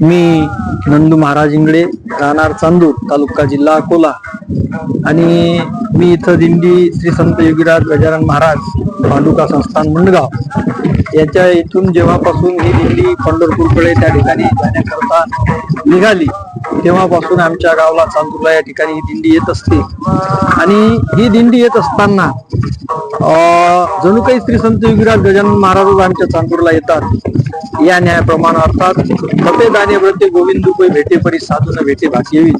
मी नंदू महाराज इंगळे राहणार चांदूर तालुका जिल्हा अकोला. आणि मी इथं दिंडी श्री संत योगीराज गजानन महाराज पांडुका संस्थान मुंडगाव. याच्या इथून जेव्हापासून ही दिंडी पंढरपूरकडे त्या ठिकाणी जाण्याकरता निघाली तेव्हापासून आमच्या गावाला चांदूरला या ठिकाणी ही दिंडी येत असते. आणि ही दिंडी येत असताना जणू काही श्री संत युगीराज गजानन महाराज आमच्या चांदूरला येतात. या न्यायाप्रमाणे अर्थात मते दाने व्रते गोविंद रुपये भेटे परी साधून भेटे भाग्यवी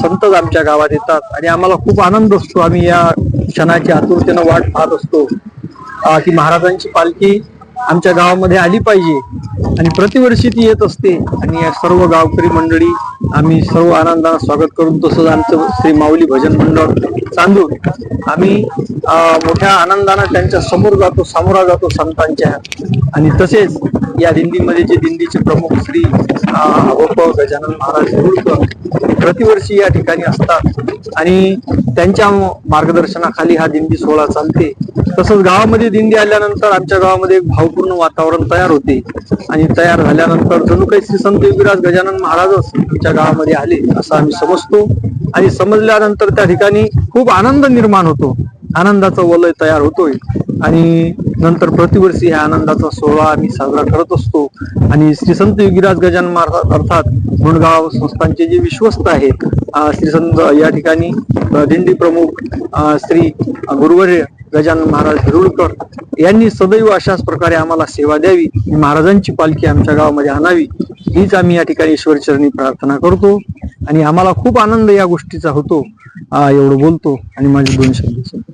संतच आमच्या गावात येतात. आणि आम्हाला खूप आनंद असतो. आम्ही या क्षणाची आतुरतेनं वाट पाहत असतो. की महाराजांची पालखी आमच्या गावामध्ये आली पाहिजे. आणि प्रतिवर्षी ती येत असते. आणि या सर्व गावकरी मंडळी आम्ही सर्व आनंदानं स्वागत करून तसंच आमचं श्री माऊली भजन मंडळ चांदूर. आम्ही मोठ्या आनंदानं त्यांच्यासमोर जातो सामोरा जातो संतांच्या. आणि तसेच या दिंडीमध्ये जे दिंडीचे प्रमुख श्री अं, अवप गजानन महाराज गुरुकर प्रतिवर्षी या ठिकाणी असतात. आणि त्यांच्या मार्गदर्शनाखाली हा दिंडी सोहळा चालते. तसंच गावामध्ये दिंडी आल्यानंतर आमच्या गावामध्ये एक भावपूर्ण वातावरण तयार होते. आणि तयार झाल्यानंतर जणू काही श्री संत योगीराज गजानन महाराजच आमच्या गावामध्ये आले असं आम्ही समजतो. आणि समजल्यानंतर त्या ठिकाणी खूप आनंद निर्माण होतो. आनंदाचा वलय तयार होतोय. आणि नंतर प्रतिवर्षी ह्या आनंदाचा सोहळा आम्ही साजरा करत असतो. आणि श्री संत योगीराज गजान महाराज अर्थात मुणगाव संस्थांचे जे विश्वस्त आहेत श्री संत या ठिकाणी दिंडी प्रमुख श्री गुरुवर्य गजान महाराज हिरुळकर यांनी सदैव अशाच प्रकारे आम्हाला सेवा द्यावी महाराजांची पालखी आमच्या गावामध्ये आणावी हीच आम्ही या ठिकाणी ईश्वरचरणी प्रार्थना करतो. आणि आम्हाला खूप आनंद या गोष्टीचा होतो एवढं बोलतो. आणि माझे दोन शब्द